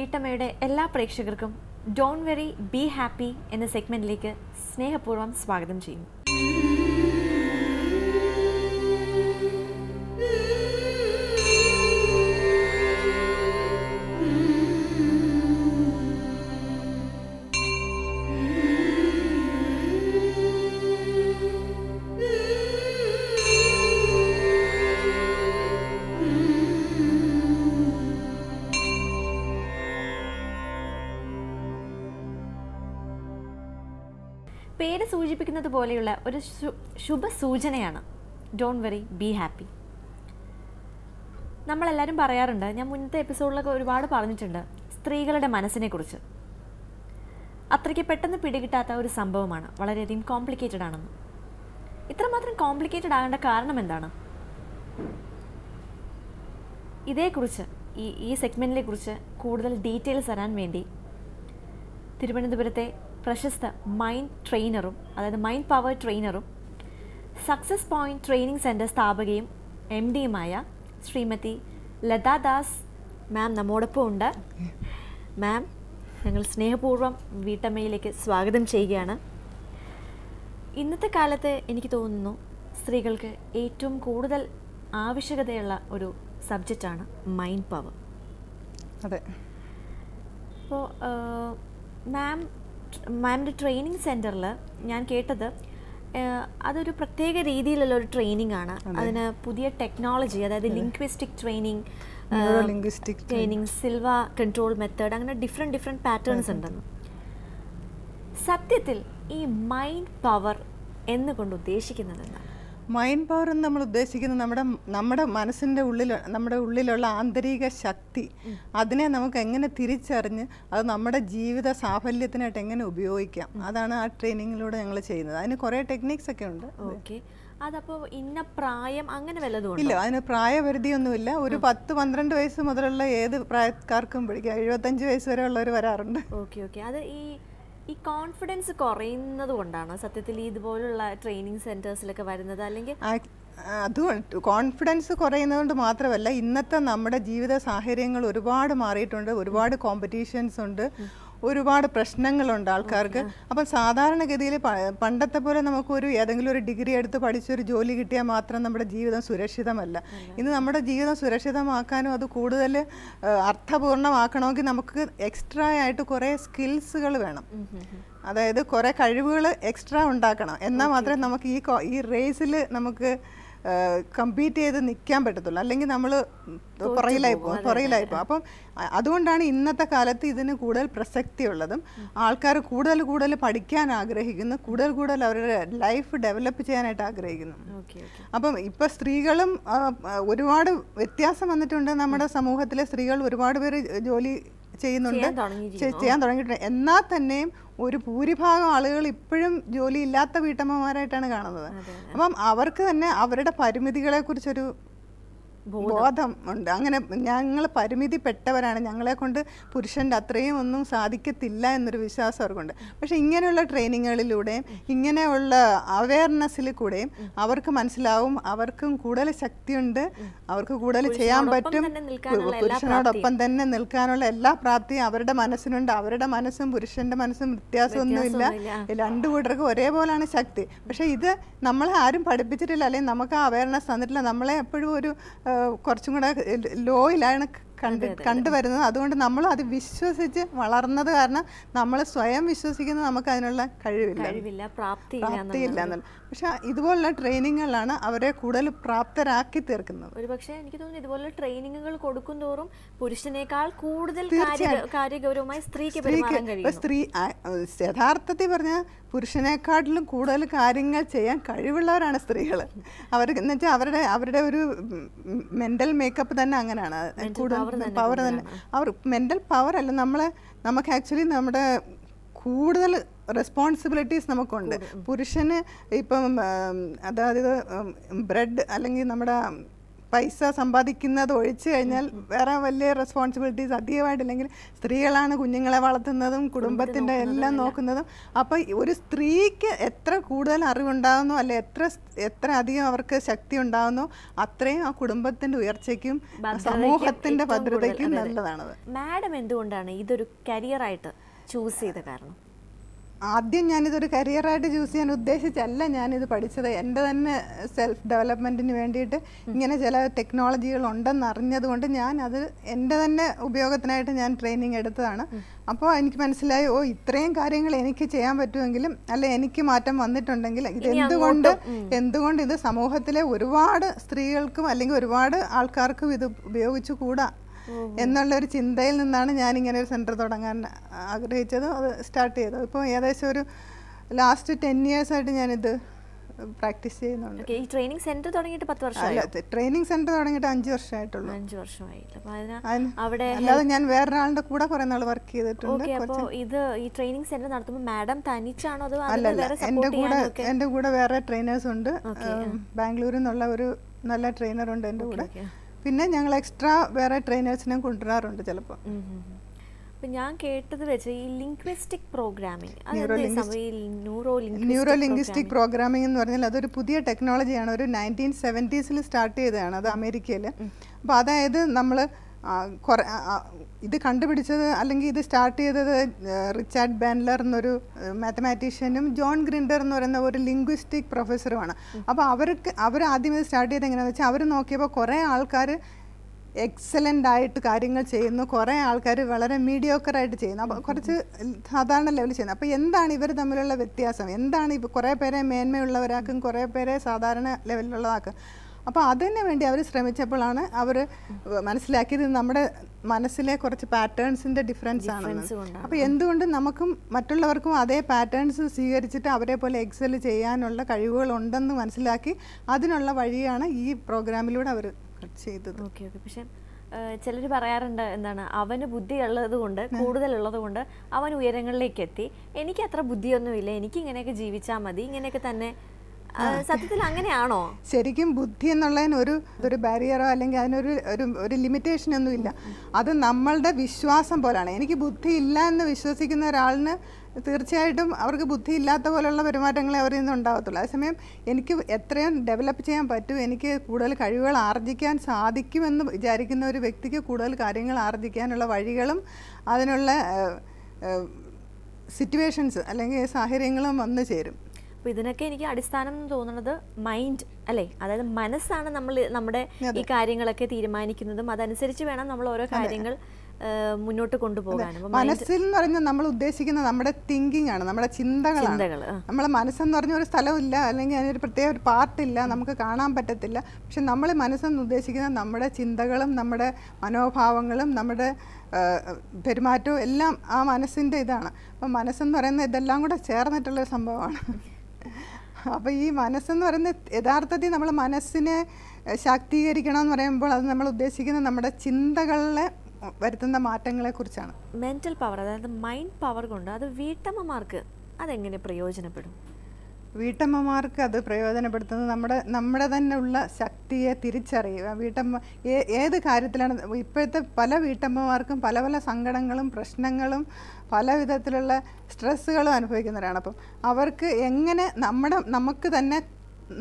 വീട്ടമ്മയുടെ എല്ലാ പ്രേക്ഷകർക്കും ഡോൺ വെറി ബി ഹാപ്പി എന്ന സെഗ്മെന്റിലേക്ക് സ്നേഹപൂർവം സ്വാഗതം ചെയ്യുന്നു. പേര് സൂചിപ്പിക്കുന്നത് പോലെയുള്ള ഒരു ശു- ശുഭ സൂചനയാണ് ഡോൺ വെറി ബി ഹാപ്പി നമ്മളെല്ലാവരും പറയാറുണ്ട് ഞാൻ മുന്നത്തെ എപ്പിസോഡിലൊക്കെ ഒരുപാട് പറഞ്ഞിട്ടുണ്ട് സ്ത്രീകളുടെ മനസ്സിനെക്കുറിച്ച്. അത്രയ്ക്ക് പെട്ടെന്ന് പിടികിട്ടാത്ത ഒരു സംഭവമാണ് വളരെയധികം കോംപ്ലിക്കേറ്റഡ് ആണെന്ന്. ഇത്രമാത്രം കോംപ്ലിക്കേറ്റഡ് ആകേണ്ട കാരണം എന്താണ്? ഇതേക്കുറിച്ച് ഈ ഈ സെഗ്മെന്റിനെ കുറിച്ച് കൂടുതൽ ഡീറ്റെയിൽസ് തരാൻ വേണ്ടി തിരുവനന്തപുരത്തെ പ്രശസ്ത മൈൻഡ് ട്രെയിനറും അതായത് മൈൻഡ് പവർ ട്രെയിനറും സക്സസ് പോയിന്റ് ട്രെയിനിങ് സെന്റർ സ്ഥാപകയും എം ഡിയുമായ ശ്രീമതി ലതാ ദാസ്. മാം നമ്മോടൊപ്പം ഉണ്ട്. മാം ഞങ്ങൾ സ്നേഹപൂർവം വീട്ടമ്മയിലേക്ക് സ്വാഗതം ചെയ്യുകയാണ്. ഇന്നത്തെ കാലത്ത് എനിക്ക് തോന്നുന്നു സ്ത്രീകൾക്ക് ഏറ്റവും കൂടുതൽ ആവശ്യകതയുള്ള ഒരു സബ്ജക്റ്റാണ് മൈൻഡ് പവർ അതെ. അപ്പോൾ മാം മാമിന്റെ ട്രെയിനിങ് സെന്ററിൽ ഞാൻ കേട്ടത് അതൊരു പ്രത്യേക രീതിയിലുള്ള ഒരു ട്രെയിനിങ് ആണ് അതിന് പുതിയ ടെക്നോളജി അതായത് linguistic training Neuro-linguistic training. Silva control method അങ്ങനെ ഡിഫറെന്റ് ഡിഫറെന്റ് പാറ്റേൺസ് ഉണ്ടെന്ന്. സത്യത്തിൽ ഈ മൈൻഡ് പവർ എന്നുകൊണ്ട് ഉദ്ദേശിക്കുന്നത് എന്താണ്? മൈൻഡ് പവർ എന്ന് നമ്മൾ ഉദ്ദേശിക്കുന്നത് നമ്മുടെ നമ്മുടെ മനസ്സിന്റെ ഉള്ളിൽ നമ്മുടെ ഉള്ളിലുള്ള ആന്തരിക ശക്തി. അതിനെ നമുക്ക് എങ്ങനെ തിരിച്ചറിഞ്ഞ് അത് നമ്മുടെ ജീവിത സാഫല്യത്തിനായിട്ട് എങ്ങനെ ഉപയോഗിക്കാം. അതാണ് ആ ട്രെയിനിങ്ങിലൂടെ ഞങ്ങൾ ചെയ്യുന്നത്. അതിന് കുറേ ടെക്നിക്സ് ഒക്കെ ഉണ്ട്. ഓക്കെ. അതപ്പോൾ ഇന്ന പ്രായം അങ്ങനെ വല്ലതും ഇല്ല അതിന് പ്രായപരിധിയൊന്നുമില്ല. ഒരു പത്ത് പന്ത്രണ്ട് വയസ്സ് മുതലുള്ള ഏത് പ്രായക്കാർക്കും പിടിക്കാം. എഴുപത്തഞ്ച് വയസ്സ് വരെ ഉള്ളവർ വരാറുണ്ട്. Okay okay. അത് ഈ ഈ കോൺഫിഡൻസ് കുറയുന്നത് കൊണ്ടാണ്? സത്യത്തിൽ ഇതുപോലുള്ള ട്രെയിനിങ് സെന്റേഴ്സിലൊക്കെ വരുന്നത്? അല്ലെങ്കിൽ അതുകൊണ്ട് കോൺഫിഡൻസ് കുറയുന്നതുകൊണ്ട് മാത്രമല്ല ഇന്നത്തെ നമ്മുടെ ജീവിത സാഹചര്യങ്ങൾ ഒരുപാട് മാറിയിട്ടുണ്ട് ഒരുപാട് കോമ്പറ്റീഷൻസ് ഉണ്ട്. ഒരുപാട് പ്രശ്നങ്ങളുണ്ട് ആൾക്കാർക്ക്. അപ്പം സാധാരണഗതിയിൽ പണ്ടത്തെ പോലെ നമുക്കൊരു ഏതെങ്കിലും ഒരു ഡിഗ്രി എടുത്ത് പഠിച്ചൊരു ജോലി കിട്ടിയാൽ മാത്രം നമ്മുടെ ജീവിതം സുരക്ഷിതമല്ല. ഇന്ന് നമ്മുടെ ജീവിതം സുരക്ഷിതമാക്കാനും അത് കൂടുതൽ അർത്ഥപൂർണമാക്കണമെങ്കിൽ നമുക്ക് എക്സ്ട്രാ ആയിട്ട് കുറേ സ്കിൽസുകൾ വേണം. അതായത് കുറേ കഴിവുകൾ എക്സ്ട്രാ ഉണ്ടാക്കണം. എന്നാൽ മാത്രമേ നമുക്ക് ഈ ഈ റേസിൽ നമുക്ക് കമ്പീറ്റ് ചെയ്ത് നിൽക്കാൻ പറ്റത്തുള്ളൂ. അല്ലെങ്കിൽ നമ്മൾ പുറയിലായി പോകും. പുറയിലായി പോകും. അപ്പം അതുകൊണ്ടാണ് ഇന്നത്തെ കാലത്ത് ഇതിന് കൂടുതൽ പ്രസക്തിയുള്ളതും ആൾക്കാർ കൂടുതൽ കൂടുതൽ പഠിക്കാൻ ആഗ്രഹിക്കുന്നു കൂടുതൽ കൂടുതൽ അവരുടെ ലൈഫ് ഡെവലപ്പ് ചെയ്യാനായിട്ട് ആഗ്രഹിക്കുന്നു. അപ്പം ഇപ്പം സ്ത്രീകളും ഒരുപാട് വ്യത്യാസം വന്നിട്ടുണ്ട് നമ്മുടെ സമൂഹത്തിലെ സ്ത്രീകൾ ഒരുപാട് പേര് ജോലി ചെയ്യുന്നുണ്ട്. ചെയ്യാൻ തുടങ്ങിയിട്ടുണ്ട്. എന്നാൽ തന്നെയും ഒരു ഭൂരിഭാഗം ആളുകൾ ഇപ്പോഴും ജോലി ഇല്ലാത്ത വീട്ടമ്മമാരായിട്ടാണ് കാണുന്നത്. അപ്പം അവർക്ക് തന്നെ അവരുടെ പരിമിതികളെ കുറിച്ചൊരു ബോധം. ഉണ്ട്. അങ്ങനെ ഞങ്ങൾ പരിമിതിപ്പെട്ടവരാണ്. ഞങ്ങളെ കൊണ്ട് പുരുഷന്റെ അത്രയും ഒന്നും സാധിക്കത്തില്ല എന്നൊരു വിശ്വാസം അവർക്കുണ്ട്. പക്ഷെ ഇങ്ങനെയുള്ള ട്രെയിനിങ്ങുകളിലൂടെയും ഇങ്ങനെയുള്ള അവയർനെസ്സിൽ കൂടെയും അവർക്ക് മനസ്സിലാവും. അവർക്കും കൂടുതൽ ശക്തിയുണ്ട്. അവർക്ക് കൂടുതൽ ചെയ്യാൻ പറ്റും. പുരുഷനോടൊപ്പം തന്നെ നിൽക്കാനുള്ള എല്ലാ പ്രാപ്തിയും അവരുടെ മനസ്സിനുണ്ട്. അവരുടെ മനസ്സും പുരുഷന്റെ മനസ്സും വ്യത്യാസമൊന്നുമില്ല. രണ്ടു കൂട്ടർക്കും ഒരേപോലെയാണ് ശക്തി. പക്ഷെ ഇത് നമ്മളെ ആരും പഠിപ്പിച്ചിട്ടില്ല. അല്ലെങ്കിൽ നമുക്ക് ആ അവയർനെസ് തന്നിട്ടില്ല. നമ്മളെ എപ്പോഴും ഒരു കുറച്ചും കൂടെ ലോയിലാണ് കണ്ട് കണ്ടുവരുന്നത്. അതുകൊണ്ട് നമ്മൾ അത് വിശ്വസിച്ച് വളർന്നത് കാരണം നമ്മൾ സ്വയം വിശ്വസിക്കുന്നത് നമുക്ക് അതിനുള്ള കഴിവില്ല. കഴിവില്ല പ്രാപ്തിയില്ല എന്നുള്ള പക്ഷെ ഇതുപോലുള്ള ട്രെയിനിങ്ങുകളാണ് അവരെ കൂടുതൽ പ്രാപ്തരാക്കി തീർക്കുന്നത്. ഒരു പക്ഷേ എനിക്ക് തോന്നുന്നു ഇതുപോലുള്ള ട്രെയിനിങ്ങുകൾ കൊടുക്കും തോറും പുരുഷനേക്കാൾ കൂടുതൽ കാര്യ- കാര്യഗൗരവമായി സ്ത്രീക്ക് സ്ത്രീ യഥാർത്ഥത്തിൽ പറഞ്ഞ പുരുഷനെക്കാട്ടിലും കൂടുതൽ കാര്യങ്ങൾ ചെയ്യാൻ കഴിവുള്ളവരാണ് സ്ത്രീകൾ അവർ എന്ന് വെച്ചാൽ അവരുടെ അവരുടെ ഒരു മെന്റൽ മേക്കപ്പ് തന്നെ അങ്ങനെയാണ്. കൂടുതൽ പവർ തന്നെ അവർ മെന്റൽ പവർ അല്ല നമ്മളെ നമുക്ക് ആക്ച്വലി നമ്മുടെ കൂടുതൽ റെസ്പോൺസിബിലിറ്റീസ് നമുക്കുണ്ട്. പുരുഷന് ഇപ്പം അതായത് ബ്രെഡ് അല്ലെങ്കിൽ നമ്മുടെ പൈസ സമ്പാദിക്കുന്നത് ഒഴിച്ചു കഴിഞ്ഞാൽ വേറെ വലിയ റെസ്പോൺസിബിലിറ്റീസ് അധികമായിട്ടില്ലെങ്കിൽ സ്ത്രീകളാണ് കുഞ്ഞുങ്ങളെ വളർത്തുന്നതും കുടുംബത്തിന്റെ എല്ലാം നോക്കുന്നതും അപ്പോൾ ഒരു സ്ത്രീക്ക് എത്ര കൂടുതൽ അറിവുണ്ടാകുന്നു അല്ലെ എത്ര എത്ര അധികം അവർക്ക് ശക്തി ഉണ്ടാകുന്നു അത്രയും ആ കുടുംബത്തിന്റെ ഉയർച്ചയ്ക്കും സമൂഹത്തിന്റെ ഭദ്രതയ്ക്കും. നല്ലതാണത്. മാഡം എന്തുകൊണ്ടാണ് ഇതൊരു കരിയറായിട്ട് ചൂസ് ചെയ്ത കാരണം? ആദ്യം ഞാനിതൊരു കരിയറായിട്ട് ചൂസ് ചെയ്യാൻ ഉദ്ദേശിച്ചല്ല ഞാനിത് പഠിച്ചത്. എന്റെ തന്നെ സെൽഫ് ഡെവലപ്മെന്റിന് വേണ്ടിയിട്ട് ഇങ്ങനെ ചില ടെക്നോളജികൾ ഉണ്ടെന്ന് അറിഞ്ഞതുകൊണ്ട് ഞാൻ അത് എന്റെ തന്നെ ഉപയോഗത്തിനായിട്ട് ഞാൻ ട്രെയിനിങ് എടുത്തതാണ്. അപ്പോൾ എനിക്ക് മനസ്സിലായി ഓ ഇത്രയും കാര്യങ്ങൾ എനിക്ക് ചെയ്യാൻ പറ്റുമെങ്കിലും അല്ല എനിക്ക് മാറ്റം വന്നിട്ടുണ്ടെങ്കിൽ ഇത് എന്തുകൊണ്ട് എന്തുകൊണ്ട് ഇത് സമൂഹത്തിലെ ഒരുപാട് സ്ത്രീകൾക്കും അല്ലെങ്കിൽ ഒരുപാട് ആൾക്കാർക്കും ഇത് ഉപയോഗിച്ചു കൂടാ? എന്നുള്ള ഒരു ചിന്തയിൽ നിന്നാണ് ഞാൻ ഇങ്ങനെ ഒരു സെന്റർ തുടങ്ങാൻ ആഗ്രഹിച്ചതും. അത് സ്റ്റാർട്ട് ചെയ്തത് ഇപ്പോൾ ഏകദേശം ഒരു ലാസ്റ്റ് ടെൻ ഇയേഴ്സ് ആയിട്ട് ഞാനിത് പ്രാക്ടീസ് ചെയ്യുന്നുണ്ട്. ഈ ട്രെയിനിങ് സെന്റർ തുടങ്ങിയിട്ട് പത്ത് വർഷം ട്രെയിനിങ് സെന്റർ തുടങ്ങിയിട്ട് അഞ്ച് വർഷമായിട്ടുള്ളൂ. അഞ്ച് വർഷമായി അവിടെ അല്ലാതെ ഞാൻ വേറൊരാളുടെ കൂടെ കുറെ നാൾ വർക്ക് ചെയ്തിട്ടുണ്ട്. അപ്പോൾ ഇത് ഈ ട്രെയിനിങ് സെന്റർ നടത്തുമ്പോൾ മാഡം തനിച്ചാണോ അതോ അല്ലല്ല എന്റെ കൂടെ എന്റെ കൂടെ വേറെ ട്രെയിനേഴ്സ് ഉണ്ട്. ബാംഗ്ലൂരിൽ നിന്നുള്ള ഒരു നല്ല ട്രെയിനർ ഉണ്ട് എന്റെ കൂടെ. പിന്നെ ഞങ്ങൾ എക്സ്ട്രാ വേറെ ട്രെയിനേഴ്സിനെ കൊണ്ടുവരാറുണ്ട് ചിലപ്പോൾ അപ്പൊ ഞാൻ കേട്ടത് വെച്ച് ഈ linguistic programming neuro linguistic programming എന്ന് പറഞ്ഞാൽ അതൊരു പുതിയ ടെക്നോളജിയാണ് ഒരു നയന്റീൻ സെവന്റീസിൽ സ്റ്റാർട്ട് ചെയ്തതാണ് അത് അമേരിക്കയിൽ അപ്പോൾ അതായത് നമ്മൾ കുറേ ഇത് കണ്ടുപിടിച്ചത് അല്ലെങ്കിൽ ഇത് സ്റ്റാർട്ട് ചെയ്തത് റിച്ചാർഡ് ബാൻലർ എന്നൊരു മാത്തമാറ്റീഷ്യനും ജോൺ ഗ്രിൻഡർ എന്ന് പറയുന്ന ഒരു ലിംഗ്വിസ്റ്റിക് പ്രൊഫസറുമാണ്. അപ്പോൾ അവർക്ക് അവർ ആദ്യം ഇത് സ്റ്റാർട്ട് ചെയ്ത് എങ്ങനെയാണെന്ന് വെച്ചാൽ അവർ നോക്കിയപ്പോൾ കുറേ ആൾക്കാർ എക്സലന്റ് ആയിട്ട് കാര്യങ്ങൾ ചെയ്യുന്നു കുറേ ആൾക്കാർ വളരെ മീഡിയോക്കറായിട്ട് ചെയ്യുന്നു. അപ്പോൾ കുറച്ച് സാധാരണ ലെവലിൽ ചെയ്യുന്നു. അപ്പോൾ എന്താണ് ഇവർ തമ്മിലുള്ള വ്യത്യാസം? എന്താണ് ഇപ്പോൾ കുറേ പേരെ മേന്മയുള്ളവരാക്കും കുറേ പേരെ സാധാരണ ലെവലിലുള്ളതാക്കും അപ്പോൾ അതിന് വേണ്ടി അവർ ശ്രമിച്ചപ്പോഴാണ് അവർ മനസ്സിലാക്കിയത് നമ്മുടെ മനസ്സിലെ കുറച്ച് പാറ്റേൺസിന്റെ ഡിഫറൻസ് ആണ്. അപ്പോൾ എന്തുകൊണ്ട് നമുക്കും മറ്റുള്ളവർക്കും അതേ പാറ്റേൺസ് സ്വീകരിച്ചിട്ട് അവരെ പോലെ എക്സൽ ചെയ്യാനുള്ള കഴിവുകളുണ്ടെന്ന് മനസ്സിലാക്കി അതിനുള്ള വഴിയാണ് ഈ പ്രോഗ്രാമിലൂടെ അവർ ചെയ്തത്. Okay okay. പക്ഷേ ചിലർ പറയാറുണ്ട് എന്താണ് അവന് ബുദ്ധി ഉള്ളത് കൊണ്ട് കൂടുതലുള്ളത് കൊണ്ട് അവൻ ഉയരങ്ങളിലേക്ക് എത്തി. എനിക്ക് അത്ര ബുദ്ധിയൊന്നുമില്ല എനിക്ക് ഇങ്ങനെയൊക്കെ ജീവിച്ചാൽ മതി ഇങ്ങനെയൊക്കെ തന്നെ സത്യത്തിൽ അങ്ങനെയാണോ? ശരിക്കും ബുദ്ധി എന്നുള്ളതിന് ഒരു ഒരു ബാരിയറോ അല്ലെങ്കിൽ അതിനൊരു ഒരു ഒരു ലിമിറ്റേഷൻ ഒന്നും ഇല്ല. അത് നമ്മളുടെ വിശ്വാസം പോലാണ്. എനിക്ക് ബുദ്ധി ഇല്ല എന്ന് വിശ്വസിക്കുന്ന ഒരാളിന് തീർച്ചയായിട്ടും അവർക്ക് ബുദ്ധി ഇല്ലാത്ത പോലുള്ള പെരുമാറ്റങ്ങളെ അവരിൽ നിന്ന് ഉണ്ടാകത്തുള്ളൂ അതേസമയം എനിക്ക് എത്രയും ഡെവലപ്പ് ചെയ്യാൻ പറ്റും എനിക്ക് കൂടുതൽ കഴിവുകൾ ആർജിക്കാൻ സാധിക്കുമെന്ന് വിചാരിക്കുന്ന ഒരു വ്യക്തിക്ക് കൂടുതൽ കാര്യങ്ങൾ ആർജിക്കാനുള്ള വഴികളും അതിനുള്ള സിറ്റുവേഷൻസ് അല്ലെങ്കിൽ സാഹചര്യങ്ങളും വന്നു ചേരും. അപ്പൊ ഇതിനൊക്കെ എനിക്ക് അടിസ്ഥാനം എന്ന് തോന്നുന്നത് മൈൻഡ് അല്ലേ? അതായത് മനസ്സാണ് നമ്മൾ നമ്മുടെ ഈ കാര്യങ്ങളൊക്കെ തീരുമാനിക്കുന്നതും അതനുസരിച്ച് വേണം നമ്മൾ ഓരോ കാര്യങ്ങൾ മുന്നോട്ട് കൊണ്ടുപോകാൻ. മനസ്സിൽ എന്ന് പറഞ്ഞാൽ നമ്മൾ ഉദ്ദേശിക്കുന്ന നമ്മുടെ തിങ്കിങ് ആണ് നമ്മുടെ ചിന്തകളാണ്. നമ്മളെ മനസ്സെന്ന് പറഞ്ഞ ഒരു സ്ഥലമില്ല അല്ലെങ്കിൽ അതിനൊരു പ്രത്യേക ഒരു പാർട്ടില്ല നമുക്ക് കാണാൻ പറ്റത്തില്ല. പക്ഷെ നമ്മൾ മനസ്സെന്ന് ഉദ്ദേശിക്കുന്നത് നമ്മുടെ ചിന്തകളും നമ്മുടെ മനോഭാവങ്ങളും നമ്മുടെ പെരുമാറ്റവും എല്ലാം ആ മനസ്സിന്റെ ഇതാണ്. അപ്പം മനസ്സെന്ന് പറയുന്നത് ഇതെല്ലാം കൂടെ ചേർന്നിട്ടുള്ളൊരു സംഭവമാണ്. അപ്പോൾ ഈ മനസ്സെന്ന് പറയുന്നത് യഥാർത്ഥത്തിൽ നമ്മൾ മനസ്സിനെ ശാക്തീകരിക്കണം എന്ന് പറയുമ്പോൾ അത് നമ്മൾ ഉദ്ദേശിക്കുന്നത് നമ്മുടെ ചിന്തകളിലെ വരുത്തുന്ന മാറ്റങ്ങളെ കുറിച്ചാണ്. മെന്റൽ പവർ അതായത് മൈൻഡ് പവർ കൊണ്ട് അത് വീട്ടമ്മമാർക്ക് അതെങ്ങനെ പ്രയോജനപ്പെടും? വീട്ടമ്മമാർക്ക് അത് പ്രയോജനപ്പെടുത്തുന്നത് നമ്മുടെ നമ്മുടെ തന്നെ ഉള്ള ശക്തിയെ തിരിച്ചറിയുക. വീട്ടമ്മ ഏത് കാര്യത്തിലാണ് ഇപ്പോഴത്തെ പല വീട്ടമ്മമാർക്കും പല പല സങ്കടങ്ങളും പ്രശ്നങ്ങളും പല വിധത്തിലുള്ള സ്ട്രെസ്സുകളും അനുഭവിക്കുന്നവരാണ്. അപ്പം അവർക്ക് എങ്ങനെ നമ്മുടെ നമുക്ക് തന്നെ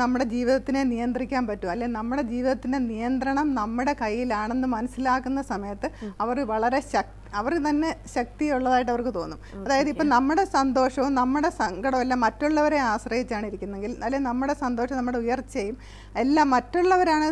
നമ്മുടെ ജീവിതത്തിനെ നിയന്ത്രിക്കാൻ പറ്റും? അല്ലെങ്കിൽ നമ്മുടെ ജീവിതത്തിന്റെ നിയന്ത്രണം നമ്മുടെ കയ്യിലാണെന്ന് മനസ്സിലാക്കുന്ന സമയത്ത് അവർ വളരെ ശക് അവർ തന്നെ ശക്തിയുള്ളതായിട്ട് അവർക്ക് തോന്നും. അതായത് ഇപ്പം നമ്മുടെ സന്തോഷവും നമ്മുടെ സങ്കടവും എല്ലാം മറ്റുള്ളവരെ ആശ്രയിച്ചാണ് ഇരിക്കുന്നതെങ്കിൽ അല്ലെങ്കിൽ നമ്മുടെ സന്തോഷം നമ്മുടെ ഉയർച്ചയും എല്ലാം മറ്റുള്ളവരാണ്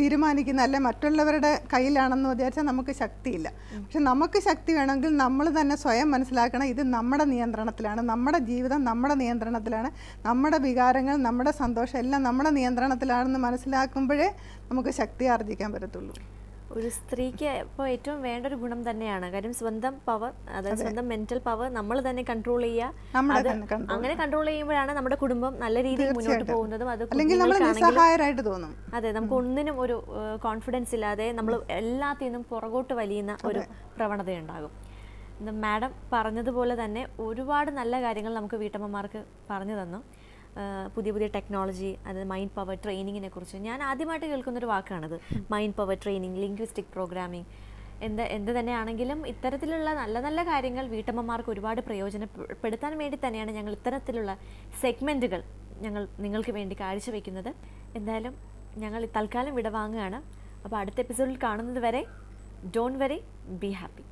തീരുമാനിക്കുന്ന അല്ലെ മറ്റുള്ളവരുടെ കയ്യിലാണെന്ന് വിചാരിച്ചാൽ നമുക്ക് ശക്തിയില്ല. പക്ഷെ നമുക്ക് ശക്തി വേണമെങ്കിൽ നമ്മൾ തന്നെ സ്വയം മനസ്സിലാക്കണം ഇത് നമ്മുടെ നിയന്ത്രണത്തിലാണ് നമ്മുടെ ജീവിതം നമ്മുടെ നിയന്ത്രണത്തിലാണ് നമ്മുടെ വികാരങ്ങൾ നമ്മുടെ സന്തോഷം എല്ലാം നമ്മുടെ നിയന്ത്രണത്തിലാണെന്ന് മനസ്സിലാക്കുമ്പോഴേ നമുക്ക് ശക്തി ആർജിക്കാൻ പറ്റത്തുള്ളൂ. ഒരു സ്ത്രീക്ക് ഇപ്പോൾ ഏറ്റവും വേണ്ട ഒരു ഗുണം തന്നെയാണ്. കാര്യം സ്വന്തം പവർ അതായത് സ്വന്തം മെന്റൽ പവർ നമ്മൾ തന്നെ കൺട്രോൾ ചെയ്യുക. അത് അങ്ങനെ കൺട്രോൾ ചെയ്യുമ്പോഴാണ് നമ്മുടെ കുടുംബം നല്ല രീതിയിൽ മുന്നോട്ട് പോകുന്നതും അത് നിസ്സഹായരായിട്ട് തോന്നും. അതെ നമുക്ക് ഒന്നിനും ഒരു കോൺഫിഡൻസ് ഇല്ലാതെ നമ്മൾ എല്ലാത്തിനും നിന്നും പുറകോട്ട് വലിയുന്ന ഒരു പ്രവണതയുണ്ടാകും. മാഡം പറഞ്ഞതുപോലെ തന്നെ ഒരുപാട് നല്ല കാര്യങ്ങൾ നമുക്ക് വീട്ടമ്മമാർക്ക് പറഞ്ഞു തന്നു. പുതിയ പുതിയ ടെക്നോളജി അതായത് മൈൻഡ് പവർ ട്രെയിനിങ്ങിനെ കുറിച്ച്. ഞാൻ ആദ്യമായിട്ട് കേൾക്കുന്നൊരു വാക്കാണത്. Mind power training linguistic programming എന്ത് എന്ത് തന്നെയാണെങ്കിലും ഇത്തരത്തിലുള്ള നല്ല നല്ല കാര്യങ്ങൾ വീട്ടമ്മമാർക്ക് ഒരുപാട് പ്രയോജനപ്പെടുത്താൻ വേണ്ടി തന്നെയാണ് ഞങ്ങൾ ഇത്തരത്തിലുള്ള സെഗ്മെന്റുകൾ ഞങ്ങൾ നിങ്ങൾക്ക് വേണ്ടി കാഴ്ചവെക്കുന്നത്. എന്തായാലും ഞങ്ങൾ തൽക്കാലം വിടവാങ്ങുകയാണ് അപ്പോൾ അടുത്ത എപ്പിസോഡിൽ കാണുന്നത് വരെ ഡോണ്ട് വെറി ബി ഹാപ്പി